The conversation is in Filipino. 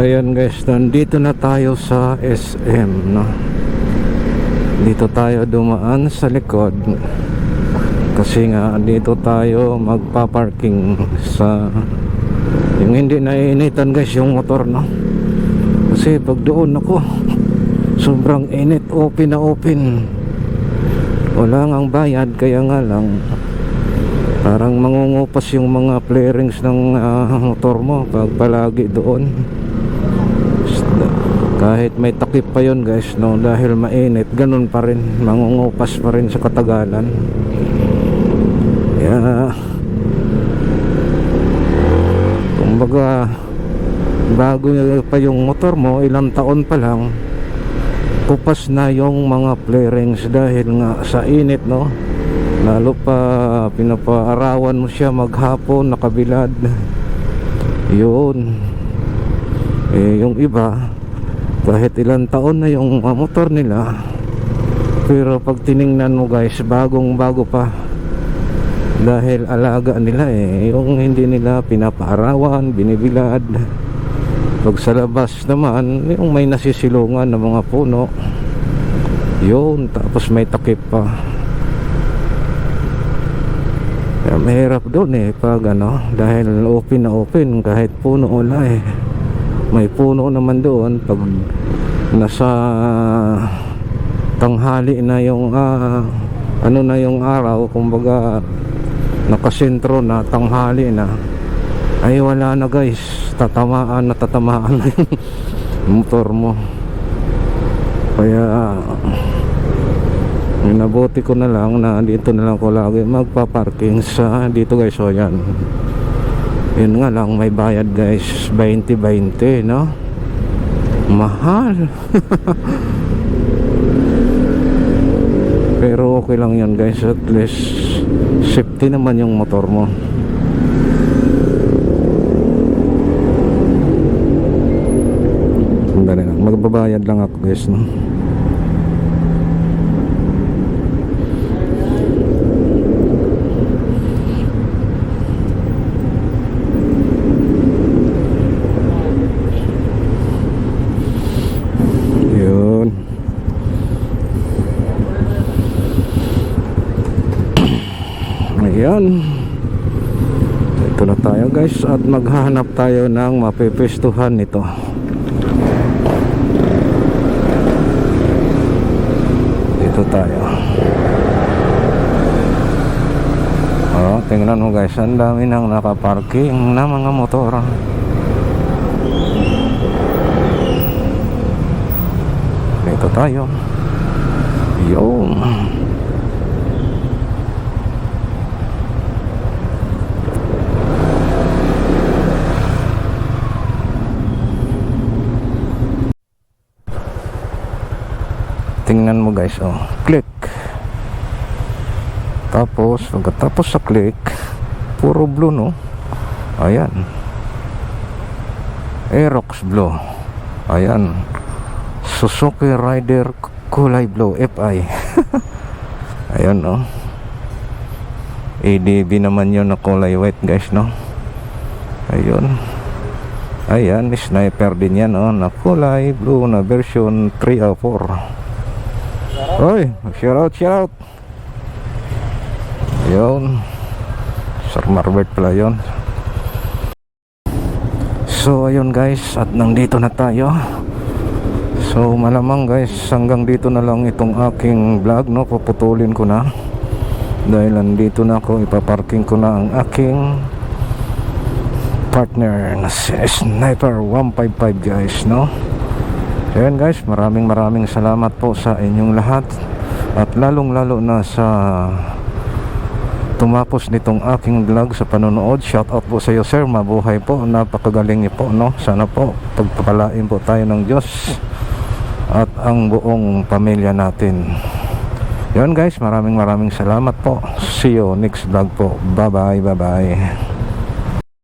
Ayan guys, nandito na tayo sa SM no. Dito tayo dumaan sa likod. Kasi nga dito tayo magpa-parking sa yung hindi naiinitan guys yung motor no. Kasi pag doon ako sobrang init, open na open. Wala nga bayad kaya nga lang parang mangungupas yung mga flarings ng ah, motor mo pag palagi doon kahit may takip pa yon guys no dahil mainit ganun pa rin. Mangungupas pa rin sa katagalan. Kaya kumbaga bago pa yung motor mo ilang taon pa lang kupas na yung mga flarings dahil nga sa init no? Lalo pa pinapaarawan mo siya maghapon nakabilad. Yun eh yung iba kahit ilang taon na yung uh, motor nila pero pag tiningnan mo guys bagong bago pa. Dahil alaga nila eh yung hindi nila pinapaarawan binibilad. Pag sa labas naman yung may nasisilungan ng mga puno yun tapos may takip pa. Kaya mahirap doon eh pag ano dahil open na open kahit puno wala eh may puno naman doon. Pag nasa tanghali na yung ah, ano na yung araw kumbaga nakasentro na tanghali na ay wala na guys. Tatamaan na tatamaan na yung motor mo. Kaya Minabuti ko na lang na dito na lang ko lagi magpa-parking sa dito guys. So yan yun nga lang may bayad guys. 20-20 no? Mahal. Pero okay lang yan guys. At least safety naman yung motor mo. Magbabayad lang ako guys no Yun. Ayan. Ito na tayo guys at maghahanap tayo ng mapipistuhan nito. Dito tayo. Oh, tingnan mo guys, ang dami nang nakaparking na mga motor. Dito tayo. Yun. Tingnan mo guys, oh. Click. Tapos, pagkatapos sa click, puro blue, no? Ayan. Aerox blue. Ayan. Suzuki Rider kulay blue FI ayun no ADB naman yun na kulay white guys no ayun ayan sniper din yan oh, na kulay blue na version 3 o 4 oy shout out shout out. Yun. Sir Marbert pala yun. So ayun guys at nandito na tayo. So malamang guys hanggang dito na lang itong aking vlog no? Puputulin ko na. Dahil nandito na ako ipaparking ko na ang aking partner na si Sniper 155 guys no so guys maraming maraming salamat po sa inyong lahat. At lalong lalo na sa tumapos nitong aking vlog sa panonood. Shout out po sa iyo sir. Mabuhay po. Napakagaling niyo po no? Sana po pagpapalain po tayo ng Diyos at ang buong pamilya natin. Yun guys maraming maraming salamat po. See you next vlog po. Bye bye bye bye